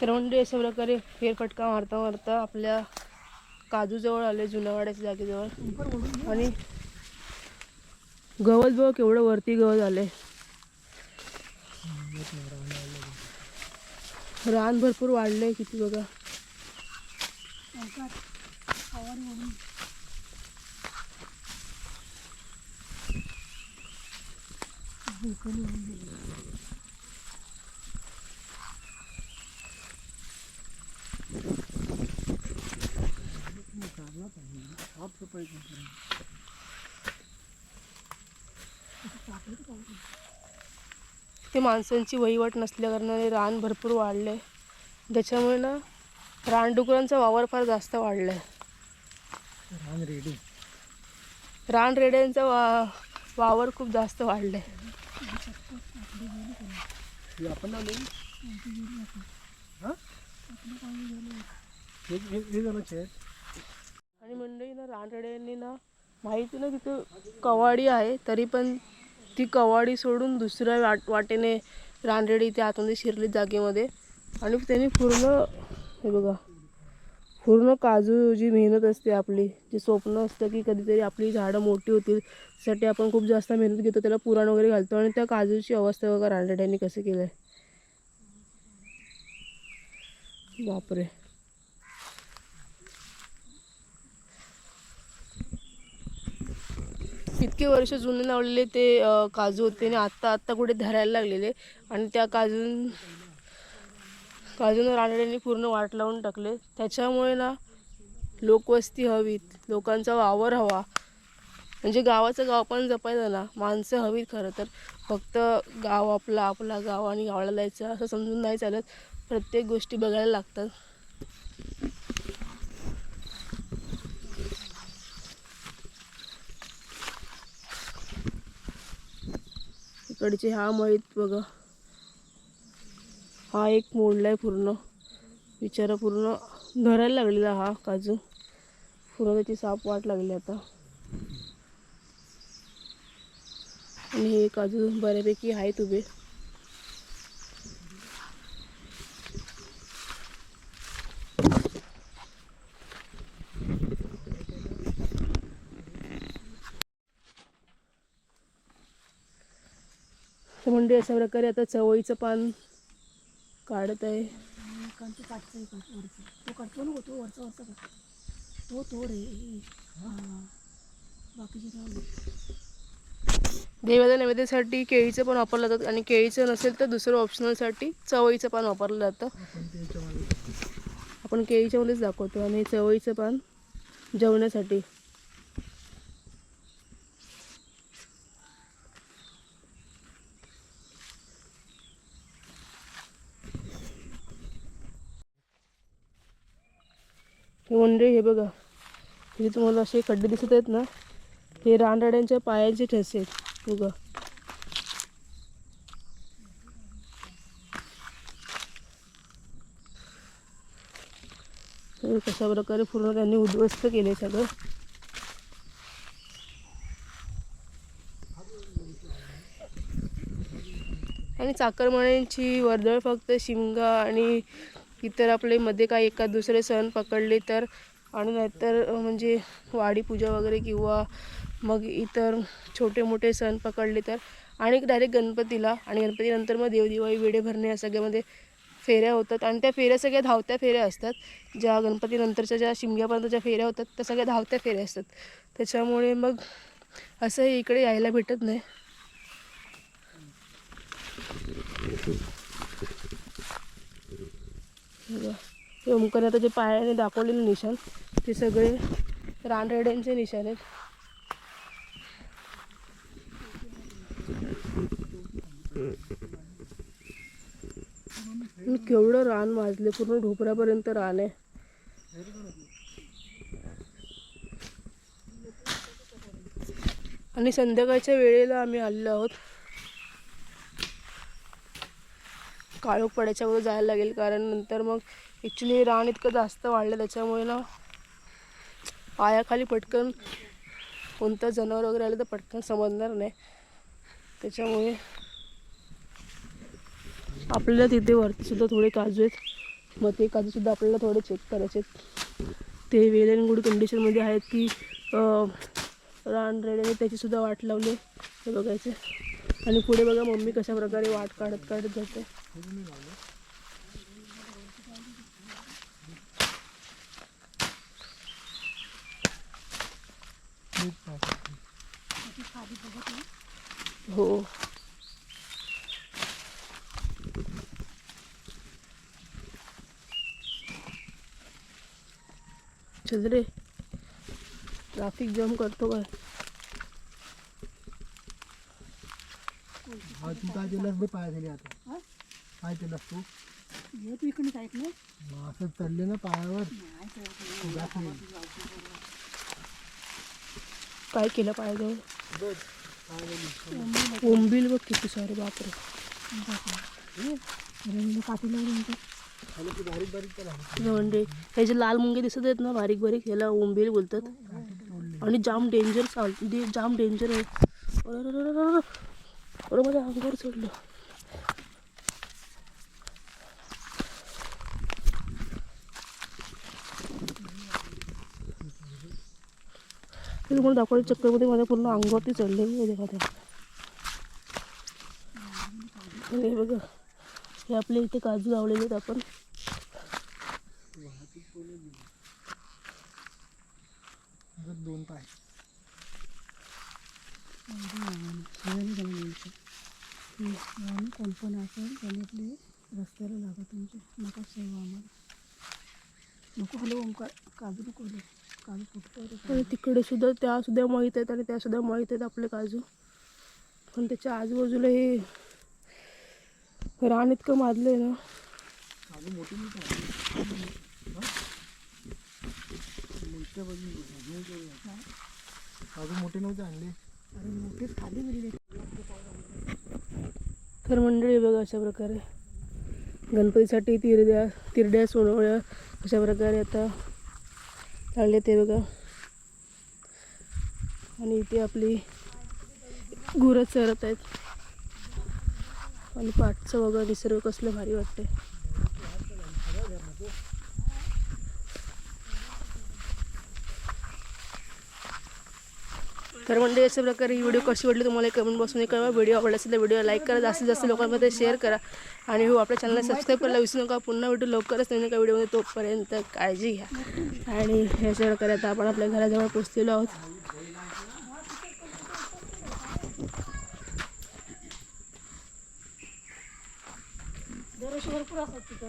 तर म्हणजे अशा प्रकारे फेरफटका मारता मारता आपल्या काजूजवळ आले जुनावाड्याच्या जागेजवळ. आणि गवत बघ केवढं वरती गवत आले रान भरपूर वाढलंय किती बघा. ते माणसांची वहिवाट नसल्या कारणाने रान भरपूर वाढलंय. त्याच्यामुळे ना रानडुकरांचा वावर फार जास्त वाढलाय. रान रेडी. रान रेड्यांचा वा वावर खूप जास्त वाढलाय. आपण हा? झालं आणि मंडळी ना रानरेड्यांनी ना माहिती ना तिथं कवाडी आहे तरी पण ती कवाडी सोडून दुसऱ्या वाट वाटेने रानरेडी इथे आतमध्ये शिरली जागेमध्ये. आणि त्यांनी पूर्ण हे बघा पूर्ण काजू जी मेहनत असते आपली जी स्वप्न असतं की कधीतरी आपली झाडं मोठी होतील त्यासाठी आपण खूप जास्त मेहनत घेतो त्याला पुराण वगैरे घालतो. आणि त्या काजूची अवस्था बघा रानरेड्यांनी कसं केलं आहे. बापरे. इतके वर्ष जुने लावलेले ते काजू होते आणि आत्ता आत्ता कुठे धरायला लागलेले. आणि त्या काजून काजून रानड्यांनी पूर्ण वाट लावून टाकले. त्याच्यामुळे ना लोकवस्ती हवीत. लोकांचा वावर हवा. म्हणजे गावाचं गाव पण जपायचं ना. माणसं हवीत खरं तर. फक्त गाव आपला आपला गाव आणि गावाला जायचं असं समजून नाही चालत. प्रत्येक गोष्टी बघायला लागतात. इकडचे हा मळीत बघा. हा एक मोडला आहे पूर्ण. बिचारा पूर्ण धरायला लागलेला हा काजू. पूर्ण त्याची साप वाट लागली आता. आणि हे काजू बऱ्यापैकी आहेत उभे. तर अशा प्रकारे आता चवळीचं पान काढत आहे. तो काढतो तो वरचा वरचा तो तो रे देवाच्या नैवेद्यासाठी केळीचं पण वापरलं जातं आणि केळीचं नसेल तर दुसरं ऑप्शनलसाठी चवळीचं पान वापरलं जातं. आपण आपण केळीच्यामध्येच दाखवतो आणि चवळीचं पान जेवण्यासाठी हे म्हणजे हे बघा. हे तुम्हाला असे खड्डे दिसत आहेत ना हे रानराड्यांच्या पायाचे ठसे आहेत. बघा कशा प्रकारे पूर्ण त्यांनी उद्ध्वस्त केले सगळं. आणि चाकरमान्यांची वर्दळ फक्त शिमगा आणि इतर आपले मध्ये काही एका दुसरे सण पकडले तर आणि नाहीतर म्हणजे वाडी पूजा वगैरे किंवा मग इतर छोटे मोठे सण पकडले तर. आणि डायरेक्ट गणपतीला आणि गणपतीनंतर मग देवदिवाळी वेडे भरणे या सगळ्यामध्ये फेऱ्या होतात. आणि त्या फेऱ्या सगळ्या धावत्या फेऱ्या असतात. ज्या गणपतीनंतरच्या ज्या शिमग्यापर्यंतच्या फेऱ्या होतात त्या सगळ्या धावत्या फेऱ्या असतात. त्याच्यामुळे मग असं इकडे यायला भेटत नाही. हे आता जे पायाने दाखवलेले निशाण ते सगळे रानरेड्यांचे निशाण आहेत. केवढं रान माजले पूर्ण ढोपऱ्यापर्यंत रान आहे. आणि संध्याकाळच्या वेळेला आम्ही आलेलो आहोत. काळोख पडायच्या अगोदर जायला लागेल कारण नंतर मग ॲक्च्युली रान इतकं जास्त वाढलं त्याच्यामुळे ना पायाखाली पटकन कोणतं जनावर वगैरे आलं तर पटकन समजणार नाही. त्याच्यामुळे आपल्याला तिथे वरती सुद्धा थोडे काजू आहेत. मग ते काजूसुद्धा आपल्याला थोडे चेक करायचे ते वेल अँड गुड कंडिशनमध्ये आहेत की रान रेड्याने त्याचीसुद्धा वाट लावली हे बघायचं. आणि पुढे बघा मम्मी कशा प्रकारे वाट काढत काढत जाते. हो. चल रे ट्राफिक जाम करतो काय हा तू काय दिलास बे पाया दिली आता. काय केलंस तू? हे तू इकडे जायत नाही मग असं चालले ना पायावर. काय केलं पाहिजे बघ, पाय दिली. ओंबील बघ. किती सारे बापरे. म्हणजे हे जे लाल मुंगे दिसत आहेत ना बारीक बारीक ह्याला ओंबील बोलतात. आणि जाम डेंजर चाल दे- जाम डेंजर आहे. माझ्या अंगावर चढलं. ते तुम्हाला दाखवलं चक्करमध्ये माझ्या पूर्ण अंगावरती चढले हे देखा ते आणि बघा हे आपले इथे काजू लावलेले आहेत आपण. दोन पाय आणि कोणपण असेल त्याने रस्त्याला लागा तुमचे. नका सेवा आम्हाला. नको हॅलो ओंकार काजू नको आणि तिकडे सुद्धा त्या सुद्धा माहीत आहेत आणि त्या सुद्धा माहीत आहेत आपले काजू. पण त्याच्या आजूबाजूला हे रान इतकं माजलंय ना. मोठी नव्हते आणले. तर मंडळी बघा अशा प्रकारे. गणपतीसाठी तिरड्या तिरड्या सोनवळ्या अशा प्रकारे आता चालले ते बघा. आणि इथे आपली गुरं चरत आहेत. आणि पाठचं बघा निसर्ग कसलं भारी वाटतंय. तर म्हणजे अशा प्रकारे ही व्हिडिओ कशी वाटली तुम्हाला कमेंट बॉक्समध्ये कळवा. व्हिडिओ आवडला असेल तर व्हिडिओ लाईक करा. जास्तीत जास्त लोकांमध्ये शेअर करा. आणि हो आपल्या चॅनलला सबस्क्राईब करायला विसरू नका. पुन्हा व्हिडिओ लवकरच नवीन एका व्हिडिओमध्ये तोपर्यंत काळजी घ्या. आणि ह्याच्या प्रकारे आता आपण आपल्या घराजवळ पोचलेलो आहोत. दरवर्षी भरपूर असतात तिथं.